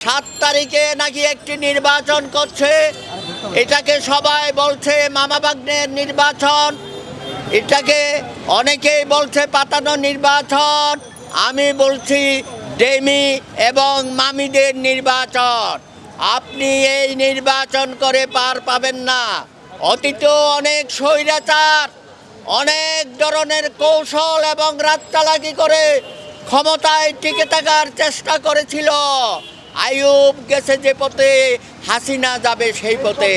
সাত তারিখে নাকি একটি নির্বাচন করছে। এটাকে সবাই বলছে মামা বাগনের নির্বাচন। এটাকে অনেকেই বলছে পাতানো নির্বাচন। আমি বলছি ডেমি এবং মামিদের নির্বাচন। আপনি এই নির্বাচন করে পার পাবেন না। অতীত অনেক স্বৈরাচার, অনেক ধরনের কৌশল এবং রাত করে ক্ষমতায় টিকে থাকার চেষ্টা করেছিল। আইয়ুব গেছে যে পথে, হাসিনা যাবে সেই পথে।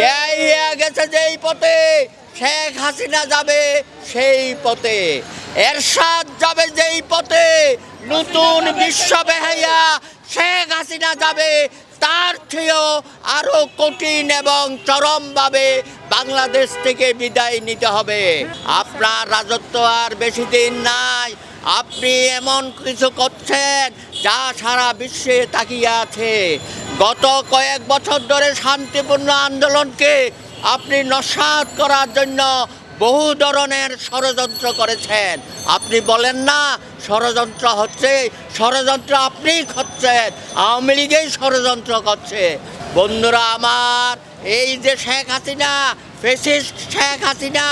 ইয়াহিয়া গেছে যেই পথে, শেখ হাসিনা যাবে সেই পথে। এরশাদ যাবে যেই পথে, নতুন বিশ্ব বেহাইয়া শেখ হাসিনা যাবে। তার চেয়েও আরও কঠিন এবং চরমভাবে বাংলাদেশ থেকে বিদায় নিতে হবে। আপনার রাজত্ব আর বেশি দিন নাই আপনি এমন কিছু করছেন যা সারা বিশ্বে তাকিয়ে আছে। গত কয়েক বছর ধরে শান্তিপূর্ণ আন্দোলনকে আপনি নস্বাত করার জন্য বহু ধরনের ষড়যন্ত্র করেছেন। আপনি বলেন না, ষড়যন্ত্র হচ্ছে, ষড়যন্ত্র আপনিই করছেন, আওয়ামী লীগেই ষড়যন্ত্র করছে। বন্ধুরা আমার, এই যে শেখ হাসিনা, ফেসিস্ট শেখ হাসিনা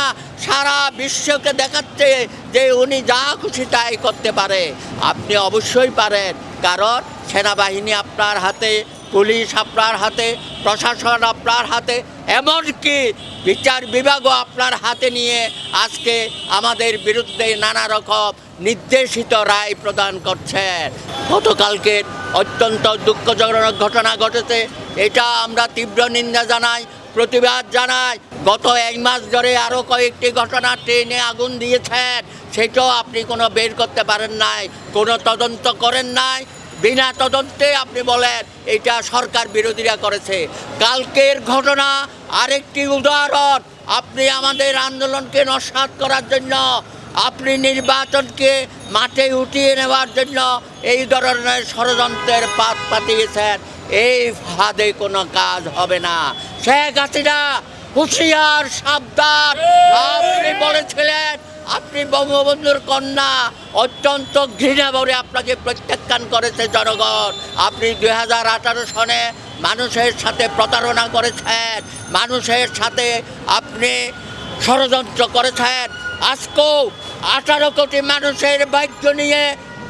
সারা বিশ্বকে দেখাচ্ছে যে উনি যা খুশি তাই করতে পারে। আপনি অবশ্যই পারেন, কারণ সেনাবাহিনী আপনার হাতে, পুলিশ আপনার হাতে, প্রশাসন আপনার হাতে, এমনকি বিচার বিভাগও আপনার হাতে নিয়ে আজকে আমাদের বিরুদ্ধে নানা রকম নির্দেশিত রায় প্রদান করছেন গতকালকে অত্যন্ত দুঃখজনক ঘটনা ঘটেছে, এটা আমরা তীব্র নিন্দা জানাই, প্রতিবাদ জানাই গত এক মাস ধরে আরও কয়েকটি ঘটনা ট্রেনে আগুন দিয়েছেন। সেটাও আপনি কোনো বের করতে পারেন নাই, কোনো তদন্ত করেন নাই। বিনা তদন্তে আপনি বলেন, এটা সরকার বিরোধীরা করেছে। কালকের ঘটনা, আরেকটি উদাহরণ, আপনি আমাদের আন্দোলনকে নস্বাত করার জন্য, আপনি নির্বাচনকে মাঠে উঠিয়ে নেওয়ার জন্য এই ধরনের ষড়যন্ত্রের পাত পাতিয়েছেন। এই ফাঁদে কোনো কাজ হবে না। শেখ হাসিনা হুঁশিয়ার সাবধান। আপনি বলেছিলেন আপনি বঙ্গবন্ধুর কন্যা। অত্যন্ত ঘৃণা ভরে আপনাকে প্রত্যাখ্যান করেছে জনগণ। আপনি দুই হাজার আঠারো সনে মানুষের সাথে প্রতারণা করেছেন। মানুষের সাথে আপনি ষড়যন্ত্র করেছেন। আজকেও আঠারো কোটি মানুষের ভাগ্য নিয়ে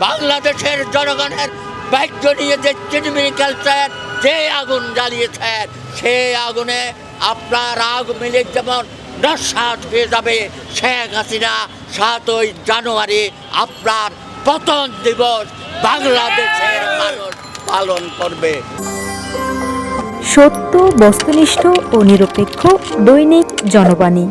বাংলাদেশের জনগণের ভাগ্য নিয়ে যে চিনিমিনি খেলছেন যে আগুন জ্বালিয়েছেন সেই আগুনে আপনার আগ মিলে যেমন নস্বাত হয়ে যাবে, শেখ হাসিনা সাতই জানুয়ারি আপনার পতন দিবস বাংলাদেশের মানুষ পালন করবে। সত্য, বস্তুনিষ্ঠ ও নিরপেক্ষ দৈনিক জনবাণী।